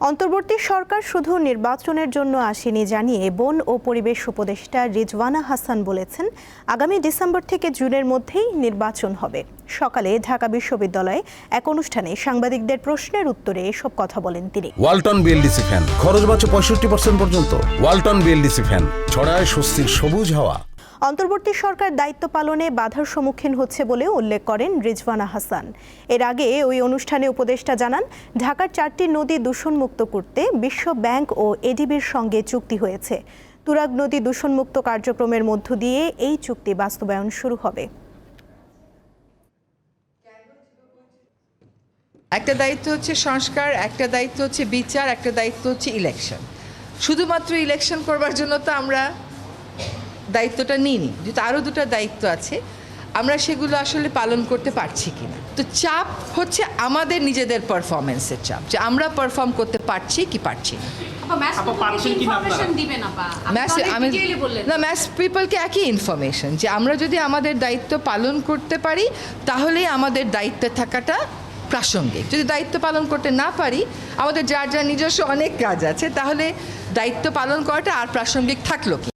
অন্তর্বর্তী সরকার শুধু নির্বাচনের জন্য আসেনি জানিয়ে বন ও পরিবেশ উপদেষ্টা রিজওয়ানা হাসান বলেছেন, আগামী ডিসেম্বর থেকে জুনের মধ্যেই নির্বাচন হবে। সকালে ঢাকা বিশ্ববিদ্যালয়ে এক অনুষ্ঠানে সাংবাদিকদের প্রশ্নের উত্তরে এসব কথা বলেন তিনি। Walton BLDC fan. খরচ বাঁচে পঁয়ষট্টি পার্সেন্ট পর্যন্ত। Walton BLDC fan. ছড়ায় স্বস্তির সবুজ হাওয়া। অন্তর্বর্তী সরকার দায়িত্ব পালনে বাধার সম্মুখীন হচ্ছে বলে উল্লেখ করেন রিজওয়ানা হাসান। এর আগে ওই অনুষ্ঠানে উপদেষ্টা জানান, ঢাকার চারটি নদী দূষণমুক্ত করতে বিশ্ব ব্যাংক ও এডিবির সঙ্গে চুক্তি হয়েছে। তুরাগ নদী দূষণমুক্ত কার্যক্রমের মধ্য দিয়ে এই চুক্তি বাস্তবায়ন শুরু হবে। একটা দায়িত্ব হচ্ছে সংস্কার, একটা দায়িত্ব হচ্ছে বিচার, একটা দায়িত্ব হচ্ছে ইলেকশন শুধুমাত্র ইলেকশন করবার জন্য তো আমরা দায়িত্বটা নিইনি যেহেতু আরও দুটো দায়িত্ব আছে আমরা সেগুলো আসলে পালন করতে পারছি কি না তো চাপ হচ্ছে আমাদের নিজেদের পারফরমেন্সের চাপ যে আমরা পারফর্ম করতে পারছি কি পারছি না। আমি পিপলকে একই ইনফরমেশন যে আমরা যদি আমাদের দায়িত্ব পালন করতে পারি তাহলেই আমাদের দায়িত্বে থাকাটা প্রাসঙ্গিক। যদি দায়িত্ব পালন করতে না পারি আমাদের যার যার নিজস্ব অনেক কাজ আছে তাহলে দায়িত্ব পালন করাটা আর প্রাসঙ্গিক থাকল কি?